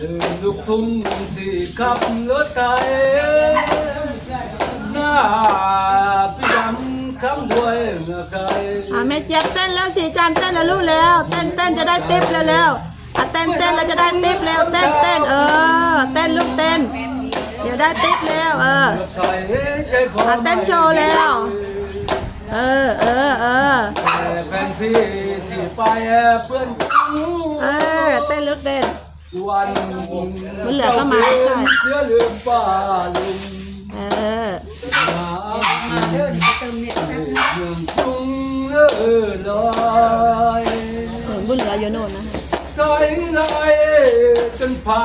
ลืมลูกทุ่งที่ขับรถไทยหน้าพี่ดำคำด้วยเงาใครอะแม่เจี๊ยบเต้นแล้วสีจันทร์เต้นแล้วลูกแล้วเต้นเต้นจะได้ติ๊บแล้วแล้วอะเต้นเต้นแล้วจะได้ติ๊บแล้วเต้นเต้นเออเต้นลูกเต้น เดี๋ยวได้ติ๊บแล้วเออใครใจคออะเต้นโชว์แล้ว เออเออเออแต่เป็นพี่ที่ไปเพื่อนเออเต้นลูกเต้น วันมันเหลือก็มาใช่เชื่อลืมป้าลุงเออมาเดินเติมเนี่ยยืมจุงเออลอยถึงบุญเหลืออยู่โน่นนะคะใจลายจนผ่า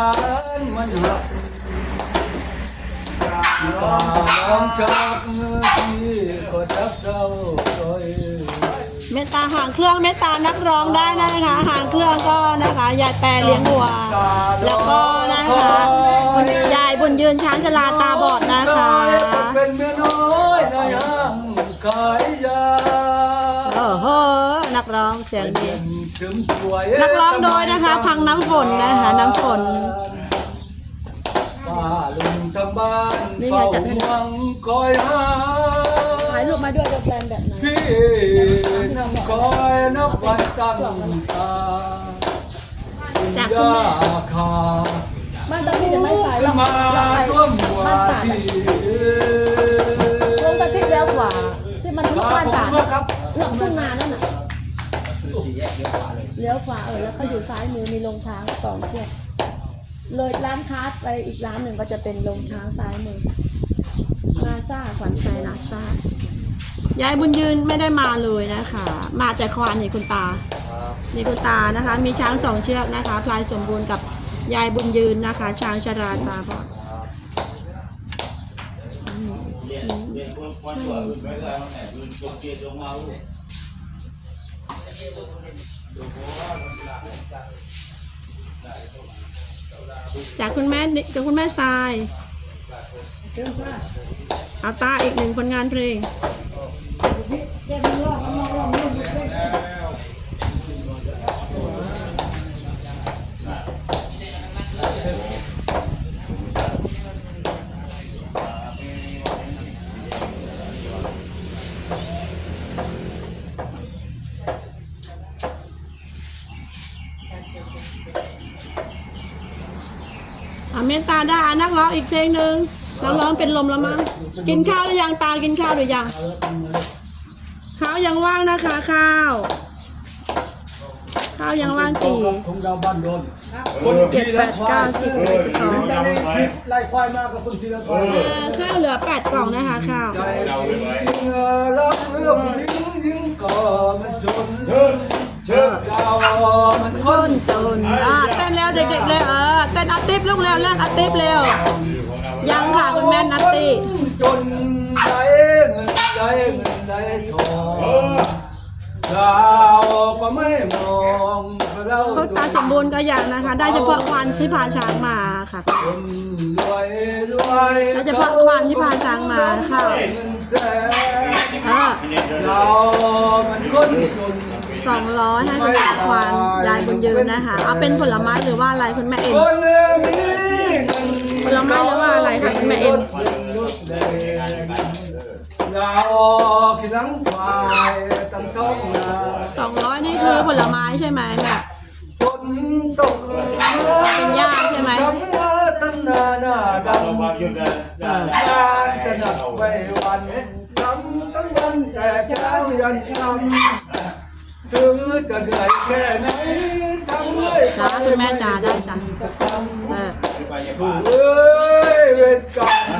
นมันหักป่าน้องจากที่ก็จับเรา มตตาหางเครื่องเมตตานักร้องได้นะคะหางเครื่องก็นะคะยายแปรเลี้ยงวัว แล้วก็นะคะคุณยายบุญยืนช้างชราตาบอดนะคะเป็นเมียน้อยนายห้างขายยาโอ้โหนักร้องเสียงดีถึงสวยนักร้องโดยนะคะ พังน้ำฝนนะคะน้ำฝนป้าลุงทำบ้านนี่ไงเฝ้าจัดให้หวังคอยหาถ่ายรูปมาด้วยกับแฟนแบบนั้นพี่นั่งคอยนับวันตั้งตาจากคุณย่าขาบ้านตะที่จะไม่ใส่หรอกมาร่วมหัวที่ลงตะที่แล้วกว่า ที่มันทุกบ้านขอบจ่าหลังทุ่งนานั่นน่ะเลี้ยวขวาเออแล้วเขาอยู่ซ้ายมือมีโรงช้างสองเชือกเลยร้านค้าไปอีกร้านหนึ่งก็จะเป็นโรงช้างซ้ายมือ นาซาขวัญใจนาซายายบุญยืนไม่ได้มาเลยนะคะ มาแต่ควานนี่คุณตานี่คุณตานะคะ มีช้างสองเชือกนะคะ พลายสมบูรณ์กับยายบุญยืนนะคะ ช้างชราตาบอดจากคุณแม่จากคุณแม่ทราย เอาตาอีกหนึ่งผลงานเพลง ตตาได้อะนักร้องอีกเพลงหนึ่งนักร้องเป็นลมแล้วมั้งกินข้าวหรือยังตากินข้าวหรือยังข้าวยังว่างนะคะข้าวข้าวยังว่างกี่ของเราบ้านโดนเจ็ดแปดเก้าสิบสิบเอ็ดสิบสองไล่ควายมากกับคนทีละคนข้าวเหลือแปดกล่องนะคะข้าวใจจริงรักเรื่องยิ่งยิ่งก็มันจนเชิดเรามันคคนนจนอ่าเต้นแล้วเด็กๆเลยเออ เต้นอาติปลูกเร็วเล่งอาติฟเร็ว ยังค่ะคุณแม่นัตตี้ จนได้เงินได้เงินได้ทอง เราก็ไม่มองเราพวกตาสมบูรณ์ก็ยังนะคะ ได้เฉพาะควันที่พาช้างมาค่ะคนรวยรวยแล้วเฉพาะควันที่พาช้างมาค่ะเงินแสนเออเรามันคนจนสองร้อยให้คุณแม่ควานยายบุญยืนนะคะ เอาเป็นผลไม้หรือว่าอะไรคุณแม่เอ็นคนมีเงินผลไม้หรือว่าอะไรคะคุณแม่เอ็น เราคิดลังควายตั้งท้องนาสองร้อยนี่คือผลไม้ใช่ไหมแม่ฝนตกเป็นหญ้าใช่ไหมทำนาตั้งนาหน้าดำงานจะหนักไปวันทำตั้งวันแต่เช้ายันค่ำถึงจะเหนื่อยแค่ไหนทำเลยจ้าคุณแม่จ๋าได้จ้ะเออเอ้ยเวรกรรม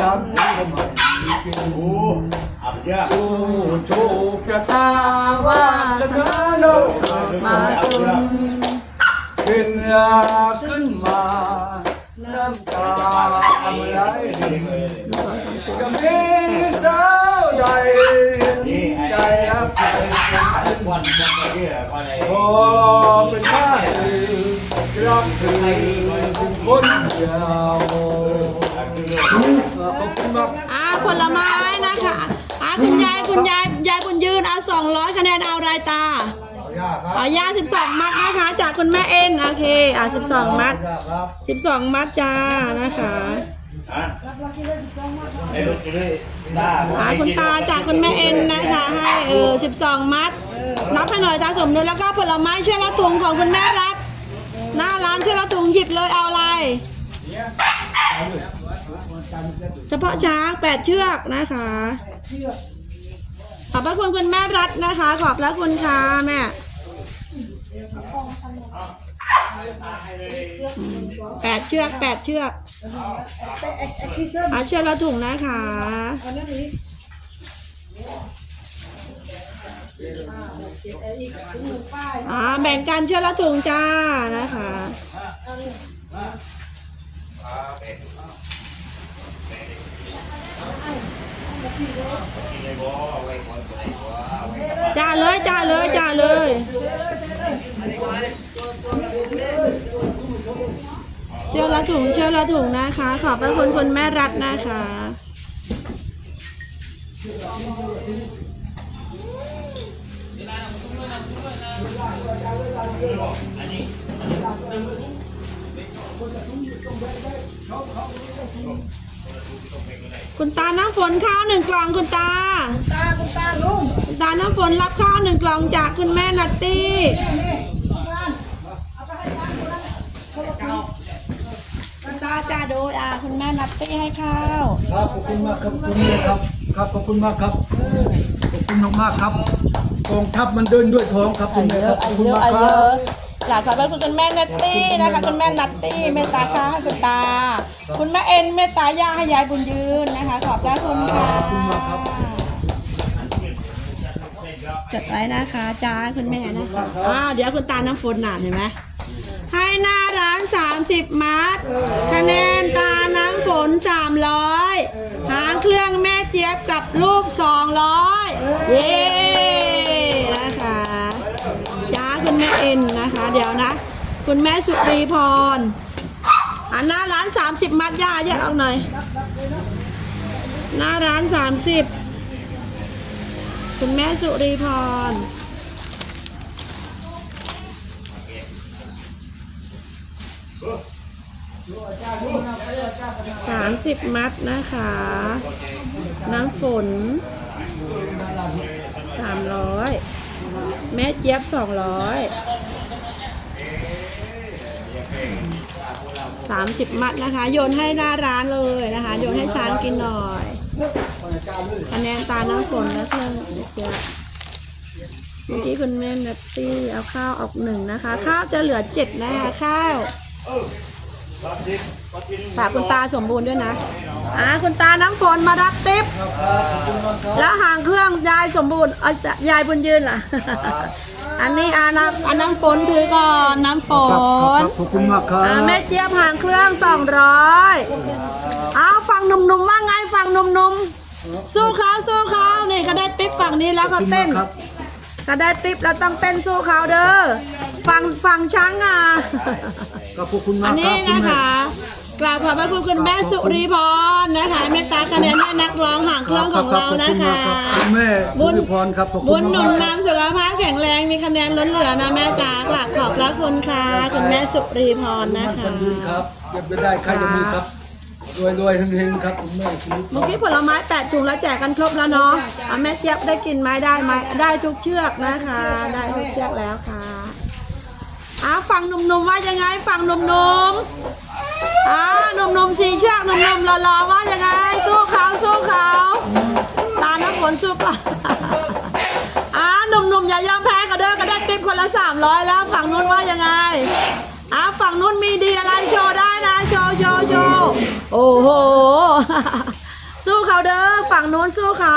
จำที่ทำไม กินอับเยอะโอ้โชคชะตาว่าชนะโลกมาจนขึ้นขึ้นมาน้ำตาไหลก็มีสาวใหญ่ใจรักใครทุกวันมันไม่ได้ภายในพอเป็นข้รักเธอเป็นคนเดียว 200 คะแนนเอารายตาขอยากคบขอยา12 มัดนะคะ จากคุณแม่เอ็นโอเค อะ 12 มัด ยากครับ12 มัดจ้านะคะคุณตาจากคุณแม่เอ็นนะคะ ให้เออ12 มัด นับให้หน่อยตาสมนุนแล้วก็ผลไม้เชื่อละถุงของคุณแม่รัฐหน้าร้านเชื่อละถุงหยิบเลยเอาอะไร เฉพาะช้าง 8 เชือกนะคะ อบพระคุณคุณแม่รัฐนะคะ ขอบพระคุณค่ะแม่แปดเชือกแปดเชือกเอาเชือกละถุงนะคะอ่าแบ่งกันเชือกละถุงจ้านะคะ จ้าเลยจ้าเลยจ้าเลยเชือกละถุงเชือกละถุงนะคะ ขอบพระคุณคุณแม่รัฐนะคะ คุณตาน้ำฝนข้าวหนึ่งกล่องคุณตา ตาคุณตาลุงคุณตาน้ำฝนรับข้าวหนึ่งกล่องจากคุณแม่นัตตี้คุณตาจ่าดยอ่าคุณแม่นัตตี้ให้ข้าวครับขอบคุณมากครับคุณแม่ครับ ครับขอบคุณมากครับขอบคุณมากๆครับกองทัพมันเดินด้วยท้องครับคุณแม่ครับขอบคุณมากครับ หลานสาวเป็นคุณแม่นัตตี้นะคะคุณแม่นัตตี้เมตตาข้าวให้คุณตา คุณแม่เอ็นเมตตาย่าให้ยายบุญยืนนะคะ ขอบพระคุณค่ะจดไว้นะคะจ้าคุณแม่นะคะอ้าวเดี๋ยวคุณตาน้ำฝนหนาเห็นไหมให้หน้าร้าน 30 มัดคะแนนตาน้ำฝน 300 หางเครื่องแม่เจี๊ยบกับรูป 200 เย้ เดี๋ยวนะ คุณแม่สุรีพรอันหน้าร้าน 30 มัดยาแยกออกหน่อย หน้าร้าน 30 คุณแม่สุรีพรสามสิบมัดนะคะ น้ำฝนสามร้อยแม่เจี๊ยบสองร้อย สามสิบมัดนะคะ โยนให้หน้าร้านเลยนะคะ โยนให้ช้างกินหน่อยคะแนนตาน้ำฝนและเครื่องเจี๊ยบเมื่อกี้คุณแม่นัตตี้เอาข้าวออกหนึ่งนะคะ ข้าวจะเหลือเจ็ดนะคะข้าว ฝากคุณตาสมบูรณ์ด้วยนะอ่าคุณตาน้ำฝนมารับติ๊บแล้วหางเครื่องยายสมบูรณ์เอ้ยยายบุญยืนล่ะ อันนี้อาน้ำอันน้ำฝนถือก่อนน้ำฝครับครันบขอบคุณมากครัอ่าบแม่เจี๊ยบหางเครื่องสองร้อยเอาฝั่งหนุ่มๆว่าไงฝั่งหนุ่มๆสู้เขาสู้เขานี่เขาได้ติ๊บฝั่งนี้แล้วเขาเต้นครับเขาได้ติ๊บแล้วต้องเต้นสู้เขาเด้อฝั่งฝั่งช้างอะก็ ขอบคุณอัมานกคนี้รับคุณนะแม่ คะ กราบขอบพระคุณคุณแม่สุริพรนะคะเมตตาคะแนนให้นักร้องห่างเครื่องของเรานะคะคุณแม่บุบุญญพรครับขอบบุคุณญหนุมานกนำสุขภาพแข็งแรงมีคะแนนล้นเหลือนะแม่จ๋ากราบขอบพระคุณค่ะคุณแม่สุริพรนะมันคะกันยืนครับเก็บไปได้ใครจะมีครับรวยรวยๆเฮงๆครับคุณแม่ชีวิต เมื่อกี้ผลไม้แปดถุงแล้วแจกกันครบแล้วเนาะอะแม่เจี๊ยบได้กินไหมได้ไหมได้ทุกเชือกนะคะ ได้ทุกเชือกแล้วค่ะ อะฝั่งหนุ่มๆว่ายังไงฝั่งหนุ่มๆอ่าหนุ่มๆสีเชือกหนุ่มๆหล่อๆว่ายังไง สู้เขาสู้เขาตาน้ำฝนสู้เขาอ่าหนุ่มๆอย่ายอมแพ้กันเด้อก็ได้ติปคนละสามร้อยแล้วฝั่งนู้นว่ายังไงอ่าฝั่งนู้นมีดีอะไรโชว์ได้นะโชว์โชว์โชว์โอ้โหสู้เขาเด้อฝั่งนู้นสู้เขา